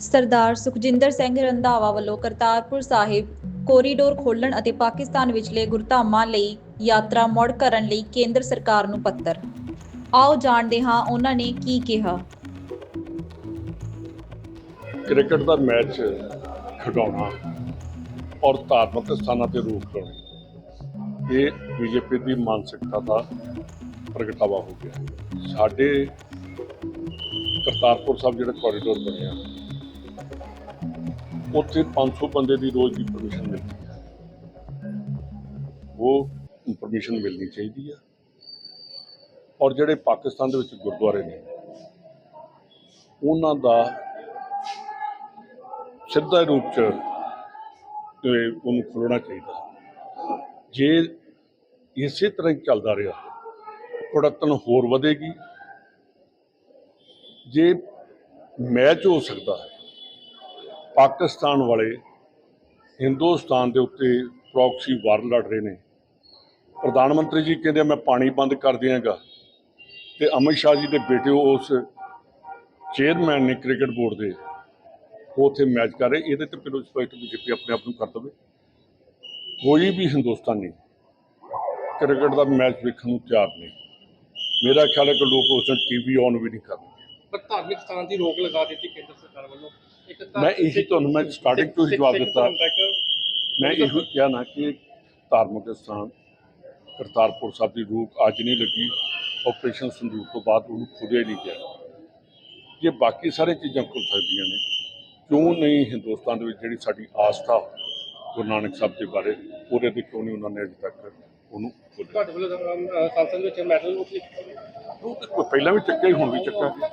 ਸਰਦਾਰ ਸੁਖਜਿੰਦਰ ਸਿੰਘ ਰੰਧਾਵਾ ਵੱਲੋਂ ਕਰਤਾਰਪੁਰ ਸਾਹਿਬ ਕੋਰੀਡੋਰ ਖੋਲ੍ਹਣ ਅਤੇ ਪਾਕਿਸਤਾਨ ਵਿਚਲੇ ਗੁਰਧਾਮਾਂ ਲਈ ਯਾਤਰਾ ਮੁੜ ਕਰਨ ਲਈ ਕੇਂਦਰ ਸਰਕਾਰ ਨੂੰ ਪੱਤਰ। ਆਓ ਜਾਣਦੇ ਹਾਂ ਉਹਨਾਂ ਨੇ ਕੀ ਕਿਹਾ। ਕ੍ਰਿਕਟ ਦਾ ਮੈਚ ਖਿਡਾਉਣਾ ਔਰ ਧਾਰਮਿਕ ਸਥਾਨਾਂ ਤੇ ਰੋਕ ਲਾਉਣੀ ਇਹ ਬੀਜੇਪੀ ਦੀ ਮਾਨਸਿਕਤਾ ਦਾ ਪ੍ਰਗਟਾਵਾ ਹੋ ਗਿਆ। ਸਾਡੇ ਕਰਤਾਰਪੁਰ ਸਾਹਿਬ ਜਿਹੜਾ ਕੋਰੀਡੋਰ ਬਣਿਆ ਉੱਥੇ 500 ਬੰਦੇ ਦੀ ਰੋਜ਼ ਦੀ ਪਰਮਿਸ਼ਨ ਮਿਲਦੀ ਹੈ। ਉਹ ਪਰਮਿਸ਼ਨ ਮਿਲਣੀ ਚਾਹੀਦੀ ਹੈ। ਔਰ ਜਿਹੜੇ ਪਾਕਿਸਤਾਨ ਦੇ ਵਿੱਚ ਗੁਰਦੁਆਰੇ ਨੇ, ਉਹਨਾਂ ਦਾ ਸਿੱਧਾ ਰੂਪ ਚ ਉਹਨੂੰ ਖੋਲਣਾ ਚਾਹੀਦਾ ਜੇ ਇਸੇ ਤਰ੍ਹਾਂ ਹੀ ਚੱਲਦਾ ਰਿਹਾ ਕੁੜਤਨ ਹੋਰ ਵਧੇਗੀ। ਜੇ ਮੈਚ ਹੋ ਸਕਦਾ ਹੈ ਪਾਕਿਸਤਾਨ ਵਾਲੇ ਹਿੰਦੁਸਤਾਨ ਦੇ ਉੱਤੇ ਪ੍ਰੌਕਸੀ ਵਾਰ ਲੜ ਰਹੇ ਨੇ। ਪ੍ਰਧਾਨ ਮੰਤਰੀ ਜੀ ਕਹਿੰਦੇ ਮੈਂ ਪਾਣੀ ਬੰਦ ਕਰ ਦਿਆਂਗਾ। ਤੇ ਅਮਿਤ ਸ਼ਾਹ ਜੀ ਦੇ ਬੇਟੇ ਉਸ ਚੇਅਰਮੈਨ ਨੇ ਕ੍ਰਿਕਟ ਬੋਰਡ ਦੇ ਉਹ ਉੱਥੇ ਮੈਚ ਕਰ ਰਹੇ। ਇਹਦੇ ਤੇ ਪਿਲੋ ਸਪਸ਼ਟ ਬੀਜੇਪੀ ਆਪਣੇ ਆਪ ਨੂੰ ਕਰ ਦਵੇ। ਕੋਈ ਵੀ ਹਿੰਦੁਸਤਾਨੀ ਕ੍ਰਿਕਟ ਦਾ ਮੈਚ ਵੇਖਣ ਨੂੰ ਤਿਆਰ ਨਹੀਂ। ਮੇਰਾ ਖਿਆਲ ਹੈ ਕਿ ਲੋਕ ਉਸ ਦਿਨ ਟੀਵੀ ਔਨ ਵੀ ਨਹੀਂ ਕਰਦੇ। ਧਾਰਮਿਕ ਸਥਾਨ ਦੀ ਰੋਕ ਲਗਾ ਦਿੱਤੀ ਕੇਂਦਰ ਸਰਕਾਰ ਵੱਲੋਂ। ਇੱਕ ਮੈਂ ਇਹੀ ਤੁਹਾਨੂੰ ਮੈਂ starting ਤੋਂ ਹੀ ਜਵਾਬ ਦਿੱਤਾ। ਮੈਂ ਇਹੋ ਕਿਹਾ ਨਾ ਕਿ ਧਾਰਮਿਕ ਸਥਾਨ ਕਰਤਾਰਪੁਰ ਸਾਹਿਬ ਦੀ ਰੂਪ ਅੱਜ ਨਹੀਂ ਲੱਗੀ ਆਪਰੇਸ਼ਨ ਸੰਦੂਕ ਤੋਂ ਬਾਅਦ ਉਹਨੂੰ ਖੁੱਲਿਆ ਨਹੀਂ ਗਿਆ ਜੇ ਬਾਕੀ ਸਾਰੇ ਚੀਜ਼ਾਂ ਖੁੱਲ ਸਕਦੀਆਂ ਨੇ ਕਿਉਂ ਨਹੀਂ ਹਿੰਦੁਸਤਾਨ ਦੇ ਵਿੱਚ ਜਿਹੜੀ ਸਾਡੀ ਆਸਥਾ ਗੁਰੂ ਨਾਨਕ ਸਾਹਿਬ ਦੇ ਬਾਰੇ ਉਹਦੇ ਤੇ ਕਿਉਂ ਨਹੀਂ ਉਹਨਾਂ ਨੇ ਅਜੇ ਤੱਕ ਉਹਨੂੰ ਖੋਲ੍ਹਿਆ? ਤੁਹਾਡੇ ਵੱਲੋਂ ਸੰਸਦ ਵਿੱਚ ਮੈਡਲ ਨੂੰ ਉਹ ਪਹਿਲਾਂ ਵੀ ਚੱਕਿਆ ਹੁਣ ਵੀ ਚੱਕਾਂਗੇ